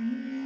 Mm-hmm.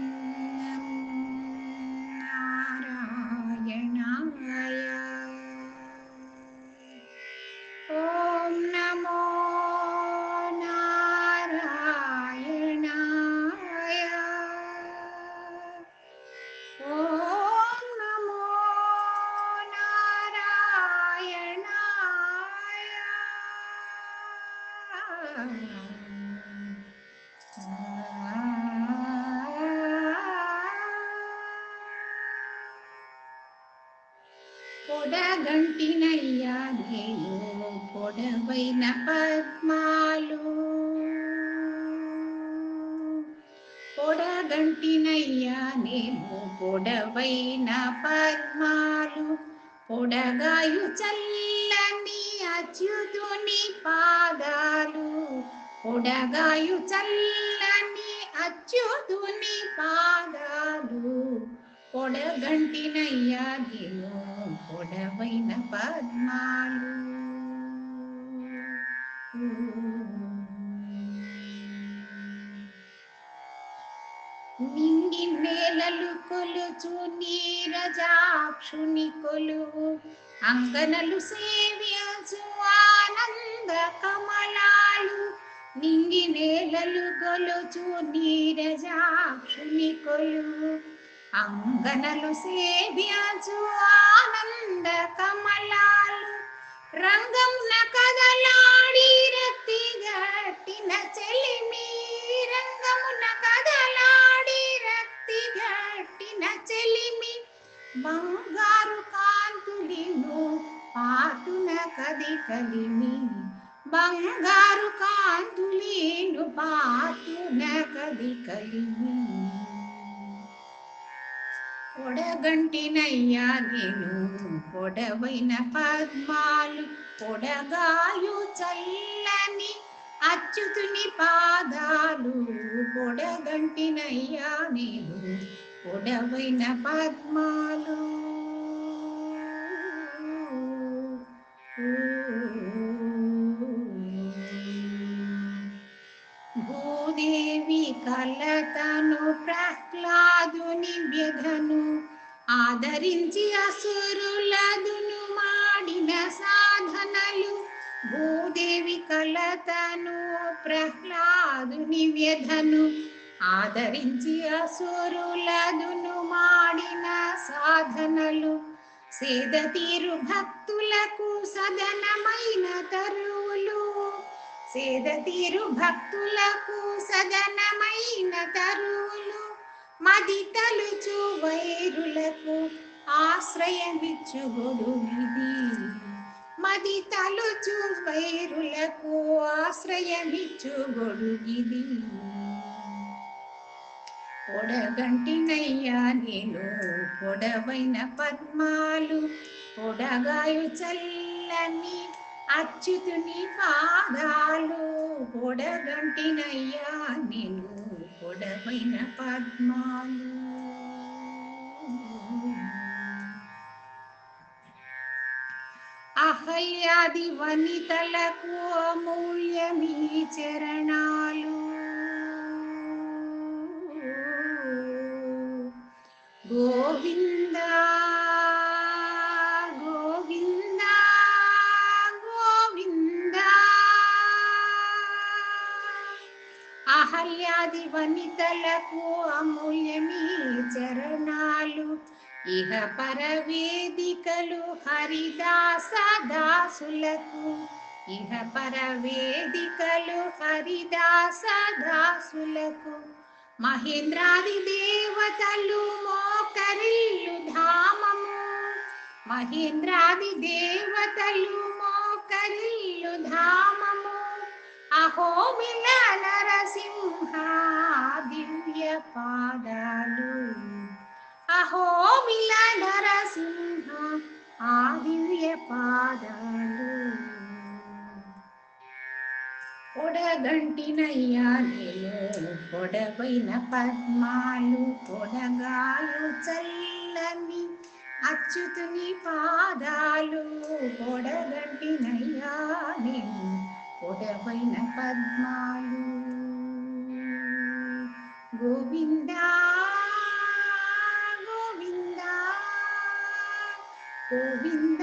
పొడగంటినయ్యా నేను పొడవైన పద్మాలు. పొడగంటినయ్యా నేను పొడవైన పద్మాలు. పొడగాయు చల్లని అచ్యుతుని పాదాలు. పొడగాయు చల్లని అచ్యుతుని పాదాలు. పొడగంటినయ్యా నేను పొడవైన పద్మాలు. నింగి నేలలు కొలుచు నీరజాక్షుని కొలువు. అంగనలు సేవ్యచు ఆనంద కమలాలు. నింగి నేలలు కొలుచు నీరజాక్షుని కొలువు. అంగనలు సేవ్యచు ఆనంద కమలాలు రంగం కదలాడి రక్తి గట్టిన చెలిమి రంగమున కదలాడి రక్తి గట్టిన చెలిమి బంగారు కాంతులిను పాటున కది కలిమి బంగారు కాంతులీను పాటున కది కలిమి పొడగంటినయ్యా నేను. పొడవైన పద్మాలు పొడగాయు చల్లని అచ్యుతుని పాదాలు. పొడగంటినయ్యా నేను. పొడవైన పద్మాలు. భూదేవి కలతను ప్రహ్లాదుని వ్యధను ఆదరించి అసురులదును మాడిన సాధనలు. భూదేవి కలతను ప్రహ్లాదుని వ్యధను ఆదరించి అసురులదును మాడిన సాధనలు. సేద తీరు భక్తులకు సదనమైన తరువులు. సేద తీరు భక్తులకు సదనమైన తరువులు. మది తలుచు వైరులకు ఆశ్రయమిచ్చు గొడుగిది మది తలుచు వైరులకు ఆశ్రయమిచ్చు గొడుగిది పొడగంటినయ్యా నేను పొడవైన పద్మాలు పొడగాయు చల్లని అచ్యుతుని పాదాలు. పొడగంటినయ్యా నేను పొడవైన పద్మాలు. అహల్యాది వనితలకు అమూల్యమీ చరణాలు. గోవింద అహల్యాది వనితలకు అమూల్యమీ చరణాలు. ఇహ పరవేదికలు హరిదాస దాసులకు. ఇహ పరవేదికలు హరిదాస దాసులకు. మహేంద్రాది దేవతలు మోకరిల్లు ధామము. మహేంద్రాది దేవతలు మోకరిల్లు ధామము. అహో అహోబిల నరసింహ దివ్య పాదాలు. అహో అహోబిల నరసింహ ఆ దివ్య పాదాలు. పొడగంటినయ్యా పొడవైన పద్మాలు పొడగాలు చల్లని అచ్యుతుని పాదాలు. పొడగంటినయ్యా నేను పొడవైన పద్మాలు గోవింద గోవింద గోవింద